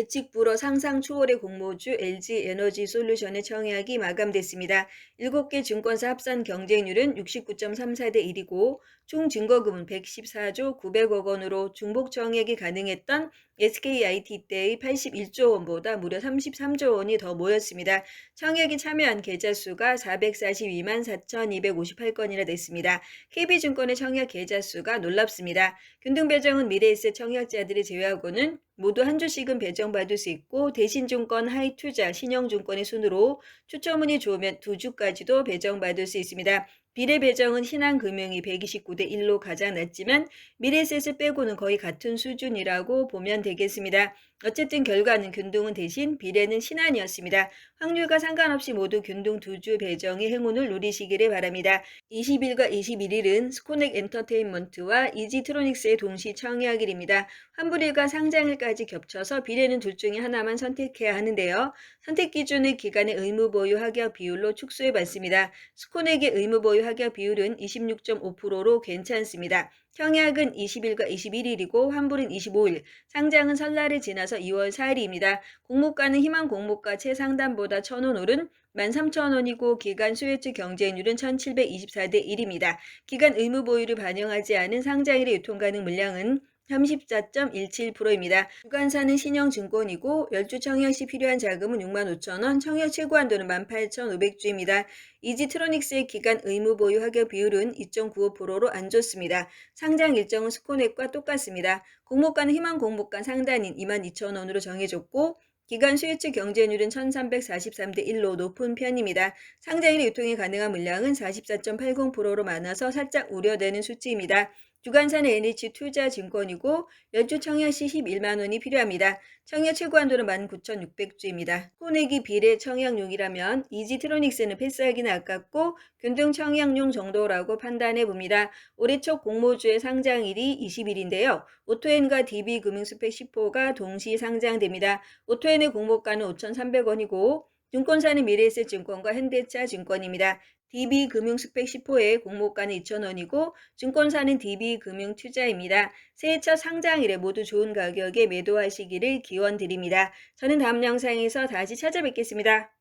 예측 불허 상상 초월의 공모주 LG 에너지 솔루션의 청약이 마감됐습니다. 7개 증권사 합산 경쟁률은 69.34대 1이고 총 증거금은 114조 900억 원으로 중복 청약이 가능했던 SKIT 때의 81조 원보다 무려 33조 원이 더 모였습니다. 청약에 참여한 계좌 수가 442만 4,258건이나 됐습니다. KB증권의 청약 계좌 수가 놀랍습니다. 균등 배정은 미래에셋 청약자들을 제외하고는 모두 한 주씩은 배정받을 수 있고 대신증권, 하이투자, 신영증권의 순으로 추첨운이 좋으면 두 주까지도 배정받을 수 있습니다. 비례 배정은 신한금융이 129대 1로 가장 낮지만 미래셋을 빼고는 거의 같은 수준이라고 보면 되겠습니다. 어쨌든 결과는 균등은 대신 비례는 신한이었습니다. 확률과 상관없이 모두 균등 두 주 배정의 행운을 누리시기를 바랍니다. 20일과 21일은 스코넥 엔터테인먼트와 이지트로닉스의 동시 청약일입니다. 환불일과 상장일까지 겹쳐서 비례는 둘 중에 하나만 선택해야 하는데요. 선택 기준을 기간의 의무 보유 합격 비율로 축소해 봤습니다. 스코넥의 의무 보유 합격 비율은 26.5%로 괜찮습니다. 청약은 20일과 21일이고 환불은 25일, 상장은 설날을 지나서 2월 4일입니다. 공모가는 희망 공모가 최상단보다 1,000원 오른 13,000원이고 기간 수혜주 경쟁률은 1,724대 1입니다. 기간 의무 보유를 반영하지 않은 상장일의 유통 가능 물량은 34.17%입니다. 주간사는 신영증권이고 10주 청약 시 필요한 자금은 65,000원, 청약 최고 한도는 18,500주입니다. 이지트로닉스의 기간 의무 보유 합격 비율은 2.95%로 안 좋습니다. 상장 일정은 스코넥과 똑같습니다. 공모가는 희망 공모가 상단인 22,000원으로 정해졌고 기간 수혜주 경쟁률은 1343대 1로 높은 편입니다. 상장일의 유통이 가능한 물량은 44.80%로 많아서 살짝 우려되는 수치입니다. 주간사는 NH투자증권이고 연주 청약 시 11만 원이 필요합니다. 청약 최고 한도는 19,600주입니다. 소내기 비례 청약용이라면 이지트로닉스는 패스하기는 아깝고 균등 청약용 정도라고 판단해 봅니다. 올해 첫 공모주의 상장일이 20일인데요. 오토엔과 DB금융스펙 10호가 동시 상장됩니다. 오토엔의 공모가는 5,300원이고 증권사는 미래에셋증권과 현대차증권입니다. DB금융스펙 10호의 공모가는 2,000원이고 증권사는 DB금융투자입니다. 새해 첫 상장일에 모두 좋은 가격에 매도하시기를 기원드립니다. 저는 다음 영상에서 다시 찾아뵙겠습니다.